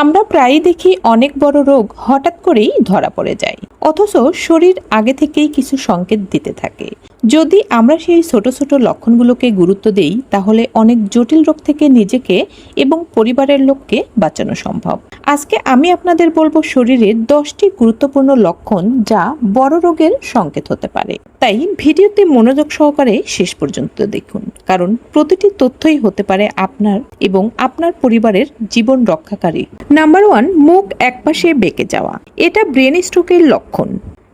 আমরা প্রায়ই দেখি অনেক বড় রোগ হঠাৎ করেই ধরা পড়ে যায়। অথচ শরীর আগে থেকেই কিছু সংকেত দিতে থাকে। যদি আমরা সেই ছোট ছোট লক্ষণগুলোকে গুরুত্ব দেই, তাহলে অনেক জটিল রোগ থেকে নিজেকে এবং পরিবারের লোককে বাঁচানো সম্ভব। আজকে আমি আপনাদের বলব শরীরের দশটি গুরুত্বপূর্ণ লক্ষণ যা বড় রোগের সংকেত হতে পারে। তাই ভিডিওতে মনোযোগ সহকারে শেষ পর্যন্ত দেখুন, কারণ প্রতিটি তথ্যই হতে পারে আপনার এবং আপনার পরিবারের জীবন রক্ষাকারী। নাম্বার ওয়ান, মুখ একপাশে বেঁকে যাওয়া। এটা ব্রেন স্ট্রোকের লক্ষণ।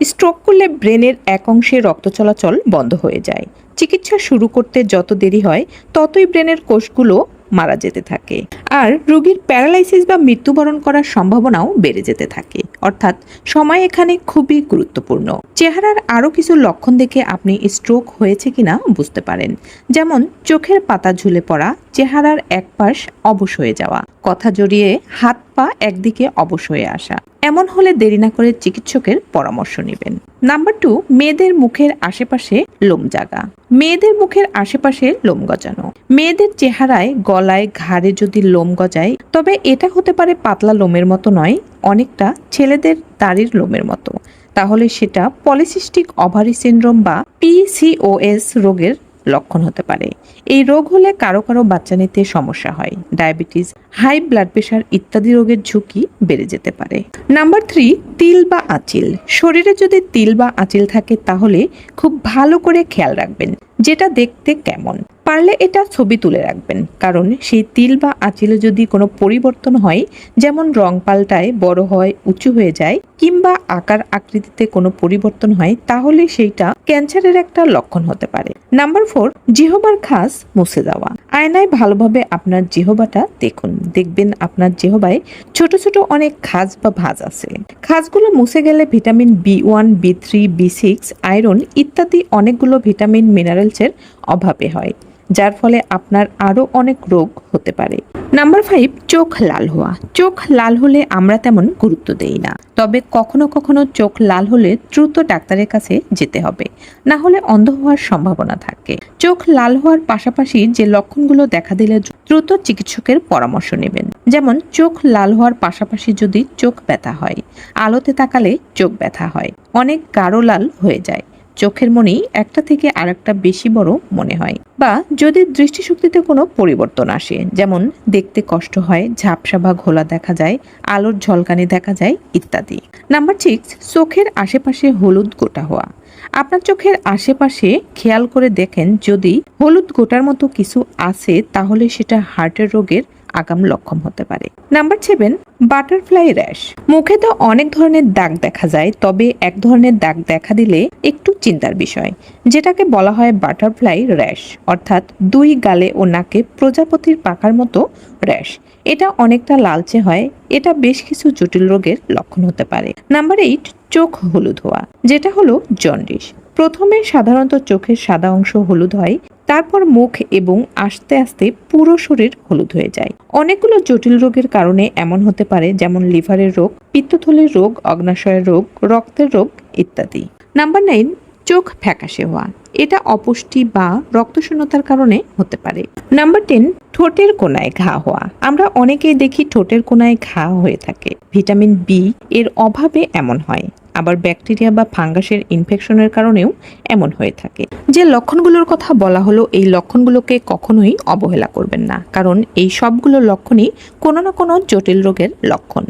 স্ট্রোক করলে ব্রেনের এক অংশে রক্ত চলাচল বন্ধ হয়ে যায়। চিকিৎসা শুরু করতে যত দেরি হয়, ততই ব্রেনের কোষগুলো মারা যেতে থাকে। আর রোগীর প্যারালাইসিস বা মৃত্যুবরণ করার সম্ভাবনাও বেড়ে যেতে থাকে। অর্থাৎ সময় এখানে খুবই গুরুত্বপূর্ণ। চেহারার আরও কিছু লক্ষণ দেখে আপনি স্ট্রোক হয়েছে কিনা বুঝতে পারেন। যেমন, চোখের পাতা ঝুলে পড়া, চেহারার এক পাশ অবশ হয়ে যাওয়া। কথা জড়িয়ে হাত পা একদিকে অবশ হয়ে আসা। এমন হলে দেরি না করে চিকিৎসকের পরামর্শ নেবেন। নাম্বার টু, মেয়েদের মুখের আশেপাশে লোম জাগা। মেয়েদের মুখের আশেপাশে লোম গজানো। মেয়েদের চেহারায়, গলায়, ঘাড়ে যদি লোম গজায়, তবে এটা হতে পারে পাতলা লোমের মতো নয়, অনেকটা ছেলেদের দাড়ির লোমের মতো। তাহলে সেটা পলিসিস্টিক ওভারি সিন্ড্রোম বা পিসিওএস রোগের লক্ষণ হতে পারে। এই রোগ হলে কারও কারও বাচ্চা নিতে সমস্যা হয়। ডায়াবেটিস, হাই ব্লাড প্রেশার ইত্যাদি রোগের ঝুঁকি বেড়ে যেতে পারে। নাম্বার থ্রি, তিল বা আঁচিল। শরীরে যদি তিল বা আঁচিল থাকে তাহলে খুব ভালো করে খেয়াল রাখবেন, যেটা দেখতে কেমন। পারলে এটা ছবি তুলে রাখবেন। কারণ সেই তিল বা আঁচিলে যদি কোনো পরিবর্তন হয়, যেমন রং পাল্টায়, বড় হয়, উঁচু হয়ে যায়, কিংবা আকার আকৃতিতে কোনো পরিবর্তন হয়, তাহলে সেইটা ক্যান্সারের একটা লক্ষণ হতে পারে। নাম্বার ফোর, জিহবার খাস মুছে দেওয়া। আয়নায় ভালোভাবে আপনার জিহবাটা দেখুন। দেখবেন আপনার জিহবায় ছোট ছোট অনেক খাজ বা ভাঁজ আছে। খাজগুলো মুছে গেলে vitamin B one, B three, B six, iron ইত্যাদি অনেকগুলো ভিটামিন, মিনারেলসের অভাবে হয়। যার ফলে আপনার আরও অনেক রোগ হতে পারে। নাম্বার ফাইভ, চোখ লাল হওয়া। চোখ লাল হলে আমরা তেমন গুরুত্ব দেই না। তবে কখনো কখনো চোখ লাল হলে দ্রুত ডাক্তারের কাছে যেতে হবে। না হলে অন্ধ হওয়ার সম্ভাবনা থাকে। চোখ লাল হওয়ার পাশাপাশি যে লক্ষণগুলো দেখা দিলে দ্রুত চিকিৎসকের পরামর্শ নেবেন। যেমন, চোখ লাল হওয়ার পাশাপাশি যদি চোখ ব্যথা হয়, আলোতে তাকালে চোখ ব্যথা হয়। অনেক গাঢ় লাল হয়ে যায়। চোখের মনেই একটা থেকে আরেকটা বেশি বড় মনে হয়। বা যদি দৃষ্টিশক্তিতে কোনো পরিবর্তন আসে, যেমন দেখতে কষ্ট হয়, ঝাপসা বা ঘোলা দেখা যায়, আলোর ঝলকানি দেখা যায়, ইত্যাদি। নাম্বার সিক্স চোখের আশেপাশে হলুদ গোটা হওয়া। আপনার চোখের আশেপাশে খেয়াল করে দেখেন, যদি হলুদ গোটার মতো কিছু আছে, তাহলে সেটা হার্টের রোগের আগাম লক্ষণ হতে পারে। Number seven, butterfly rash. মুখে তো অনেক ধরনের দাগ দেখা যায়, তবে এক ধরনের দাগ দেখা দিলে একটু চিন্তার বিষয়, যেটাকে বলা হয় বাটারফ্লাই র্যাশ, অর্থাৎ দুই গালে ও নাকে প্রজাপতির পাকার মতো র্যাশ। এটা অনেকটা লালচে হয়, এটা বেশ কিছু জটিল রোগের লক্ষণ হতে পারে। নাম্বার এইট, চোখ হলুদ হওয়া, যেটা হলো জন্ডিস। প্রথমে সাধারণত চোখের সাদা অংশ হলুদ হয়, তারপর মুখ এবং আস্তে আস্তে পুরো শরীর হলুদ হয়ে যায়। অনেকগুলো জটিল রোগের কারণে এমন হতে পারে, যেমন লিভারের রোগ, পিত্তথলির রোগ, অগ্নাশয়ের রোগ, রক্তের রোগ ইত্যাদি। নাম্বার নাইন, চোখ ফ্যাকাশে হওয়া। এটা অপুষ্টি বা রক্তশূন্যতার কারণে হতে পারে। নাম্বার টেন ঠোঁটের কোনায় ঘা হওয়া। আমরা অনেকেই দেখি ঠোঁটের কোনায় ঘা হয়ে থাকে। ভিটামিন বি এর অভাবে এমন হয়। আবার ব্যাকটেরিয়া বা ফাঙ্গাসের ইনফেকশনের কারণেও এমন হয়ে থাকে। যে লক্ষণগুলোর কথা বলা হলো, এই লক্ষণগুলোকে কখনোই অবহেলা করবেন না। কারণ এই সবগুলো লক্ষণই কোনো না কোনো জটিল রোগের লক্ষণ।